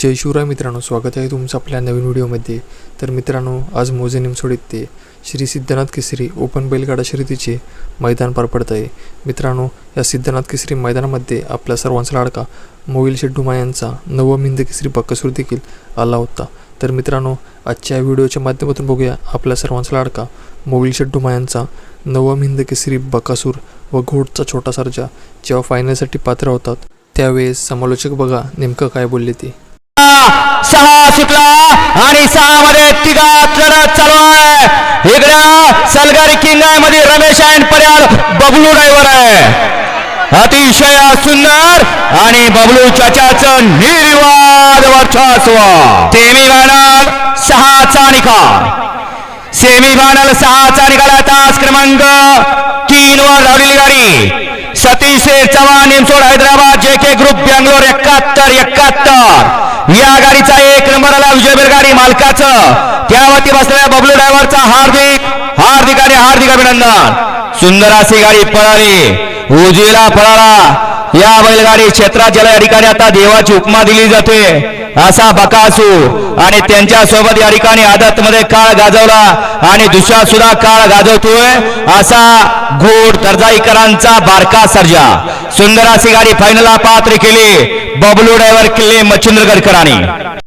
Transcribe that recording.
जय शिवराय मित्रांनो स्वागत आहे तुमचं आपल्या नवीन व्हिडिओमध्ये. तर मित्रांनो आज मोजे निमसोड ते श्री सिद्धनाथ केसरी ओपन बैलगाडा शर्यतीचे मैदान पार पडत आहे मित्रांनो या सिद्धनाथ केसरी मैदानामध्ये आपल्या सर्वांचा लाडका मोविल शेड्डुमा यांचा नवम हिंद केसरी बक्कासूर देखील आला होता. तर मित्रांनो आजच्या व्हिडिओच्या माध्यमातून बघूया आपल्या सर्वांचा लाडका मोविल शेड्डुमा यांचा नवम हिंद केसरी बकासूर व घोडचा छोटा सर्जा जेव्हा फायनलसाठी पात्र होतात त्यावेळेस समालोचक बघा नेमकं काय बोलले ते. सहा सुटला आणि सहा मध्ये तिघात लढत चालू आहे इकडे सलगारी किंग आहे मध्ये रमेश अँड पर्याल बबलू ड्रायव्हर आहे. अतिशय सुंदर आणि बबलू चाचाच निर्वाद वर्चस्व. सेमी फायनल सहाचा निकाल. सेमी फायनल सहाचा निकाल तास क्रमांक तीन वर धावलेली गाडी. सतीश चव्हाण निमसोड हैदराबाद जे के ग्रुप बँगलोर एकाहत्तर एकाहत्तर. या गाडीचा एक नंबर आला विजय बेलगाडी मालकाचं. त्यावरती बसलेल्या बबलू ड्रायव्हरचा हार्दिक हार्दिक आणि हार्दिक अभिनंदन. सुंदर अशी गाडी पळाली. उजवीला पळाला. या बैलगाडी क्षेत्रात ज्याला या ठिकाणी आता देवाची उपमा दिली जाते. असा बकासू आणि त्यांच्यासोबत या ठिकाणी आदत मध्ये काळ गाजवला आणि दुसरा सुद्धा काळ गाजवतोय असा घोड दर्जाईकरांचा बारका सर्जा. सुंदर अशी गाडी फायनलला पात्र केली. बबलू ड्रायव्हर किल्ले मच्छिंद्रगडकरांनी.